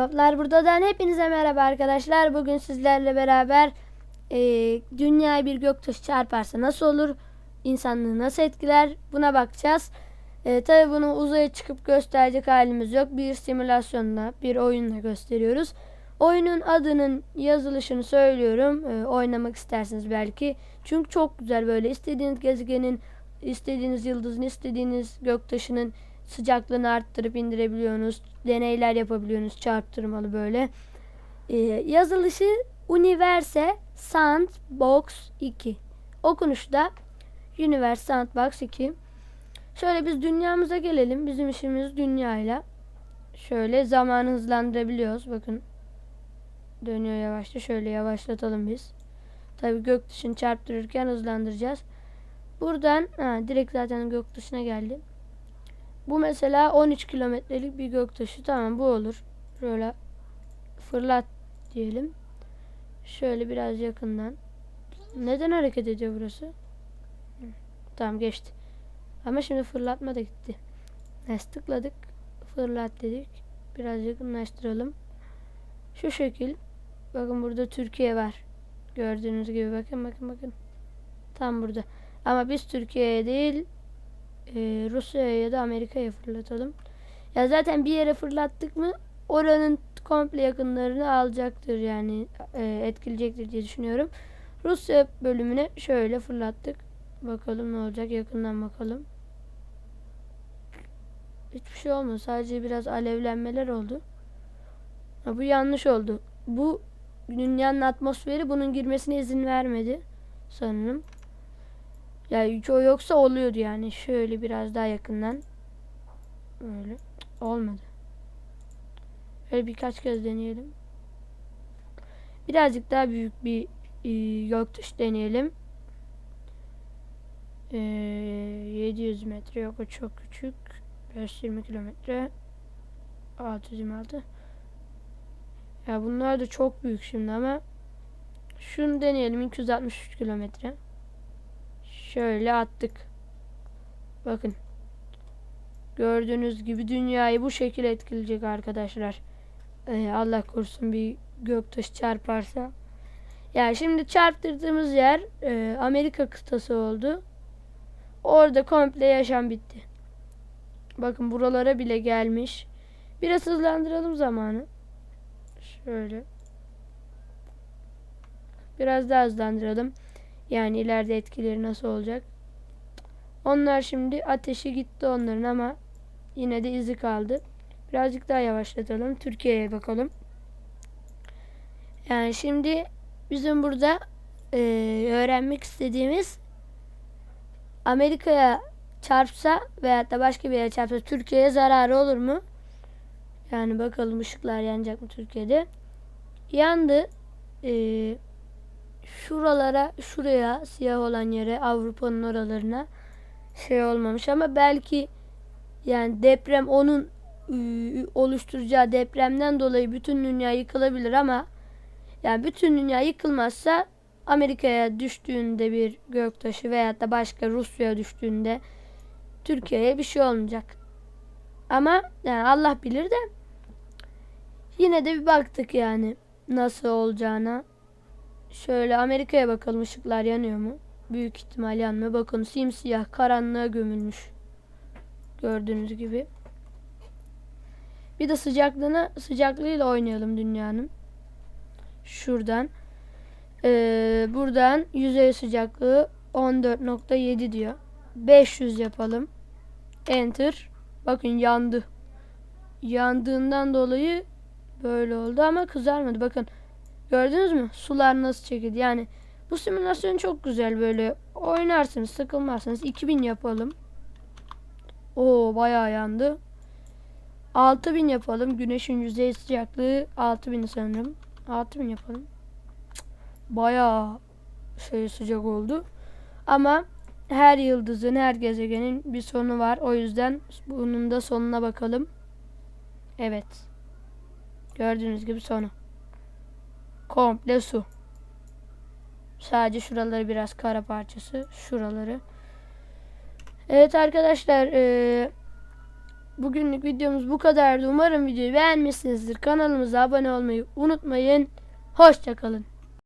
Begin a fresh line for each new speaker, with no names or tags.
Cevaplar buradan. Hepinize merhaba arkadaşlar. Bugün sizlerle beraber e, dünyayı bir göktaşı çarparsa nasıl olur? İnsanlığı nasıl etkiler? Buna bakacağız. E, Tabi bunu uzaya çıkıp gösterecek halimiz yok. Bir simülasyonla, bir oyunla gösteriyoruz. Oyunun adının yazılışını söylüyorum. E, oynamak isterseniz belki. Çünkü çok güzel böyle istediğiniz gezegenin, istediğiniz yıldızın, istediğiniz göktaşının sıcaklığını arttırıp indirebiliyorsunuz. Deneyler yapabiliyorsunuz çarptırmalı böyle. Ee, yazılışı Universe Sandbox 2. Okunuşu da Universe Sandbox 2. Şöyle biz dünyamıza gelelim. Bizim işimiz dünyayla. Şöyle zamanı hızlandırabiliyoruz. Bakın dönüyor yavaşça. Şöyle yavaşlatalım biz. Tabi gök dışını çarptırırken hızlandıracağız. Buradan ha, direkt zaten gök dışına geldi. Bu mesela 13 kilometrelik bir göktaşı. Tamam bu olur. Şöyle fırlat diyelim. Şöyle biraz yakından. Neden hareket ediyor burası? Tamam geçti. Ama şimdi fırlatma da gitti. Neyse tıkladık. Fırlat dedik. Biraz yakınlaştıralım. Şu şekil. Bakın burada Türkiye var. Gördüğünüz gibi bakın bakın bakın. Tam burada. Ama biz Türkiye'ye değil e, Rusya'ya ya da Amerika'ya fırlatalım. Ya zaten bir yere fırlattık mı oranın komple yakınlarını alacaktır yani e, etkileyecektir diye düşünüyorum. Rusya bölümüne şöyle fırlattık. Bakalım ne olacak yakından bakalım. Hiçbir şey olmadı. Sadece biraz alevlenmeler oldu. Ha, bu yanlış oldu. Bu dünyanın atmosferi bunun girmesine izin vermedi sanırım. Ya hiç o yoksa oluyordu yani. Şöyle biraz daha yakından. Öyle. Olmadı. Öyle birkaç kez deneyelim. Birazcık daha büyük bir e, göktaşı deneyelim. E, 700 metre yok o çok küçük. 520 kilometre. 626. Ya bunlar da çok büyük şimdi ama şunu deneyelim 263 kilometre. Şöyle attık. Bakın. Gördüğünüz gibi dünyayı bu şekilde etkileyecek arkadaşlar. Ee, Allah korusun bir göktaşı çarparsa. Yani şimdi çarptırdığımız yer e, Amerika kıtası oldu. Orada komple yaşam bitti. Bakın buralara bile gelmiş. Biraz hızlandıralım zamanı. Şöyle. Biraz daha hızlandıralım. Yani ileride etkileri nasıl olacak? Onlar şimdi ateşi gitti onların ama yine de izi kaldı. Birazcık daha yavaşlatalım. Türkiye'ye bakalım. Yani şimdi bizim burada e, öğrenmek istediğimiz Amerika'ya çarpsa veya da başka bir yere çarpsa Türkiye'ye zararı olur mu? Yani bakalım ışıklar yanacak mı Türkiye'de? Yandı. Eee şuralara, şuraya siyah olan yere Avrupa'nın oralarına şey olmamış ama belki yani deprem onun ıı, oluşturacağı depremden dolayı bütün dünya yıkılabilir ama yani bütün dünya yıkılmazsa Amerika'ya düştüğünde bir göktaşı veya da başka Rusya'ya düştüğünde Türkiye'ye bir şey olmayacak. Ama yani Allah bilir de yine de bir baktık yani nasıl olacağına. Şöyle Amerika'ya bakalım ışıklar yanıyor mu? Büyük ihtimal yanmıyor. Bakın simsiyah karanlığa gömülmüş. Gördüğünüz gibi. Bir de sıcaklığına sıcaklığıyla oynayalım dünyanın. Şuradan. Ee, buradan yüzey sıcaklığı 14.7 diyor. 500 yapalım. Enter. Bakın yandı. Yandığından dolayı böyle oldu ama kızarmadı. Bakın Gördünüz mü? Sular nasıl çekildi. Yani bu simülasyon çok güzel böyle. Oynarsınız sıkılmazsınız. 2000 yapalım. Oo bayağı yandı. 6000 yapalım. Güneşin yüzey sıcaklığı 6000 sanırım. 6000 yapalım. Bayağı şey sıcak oldu. Ama her yıldızın, her gezegenin bir sonu var. O yüzden bunun da sonuna bakalım. Evet. Gördüğünüz gibi sonu. Komple su. Sadece şuraları biraz kara parçası. Şuraları. Evet arkadaşlar. E, bugünlük videomuz bu kadardı. Umarım videoyu beğenmişsinizdir. Kanalımıza abone olmayı unutmayın. Hoşçakalın.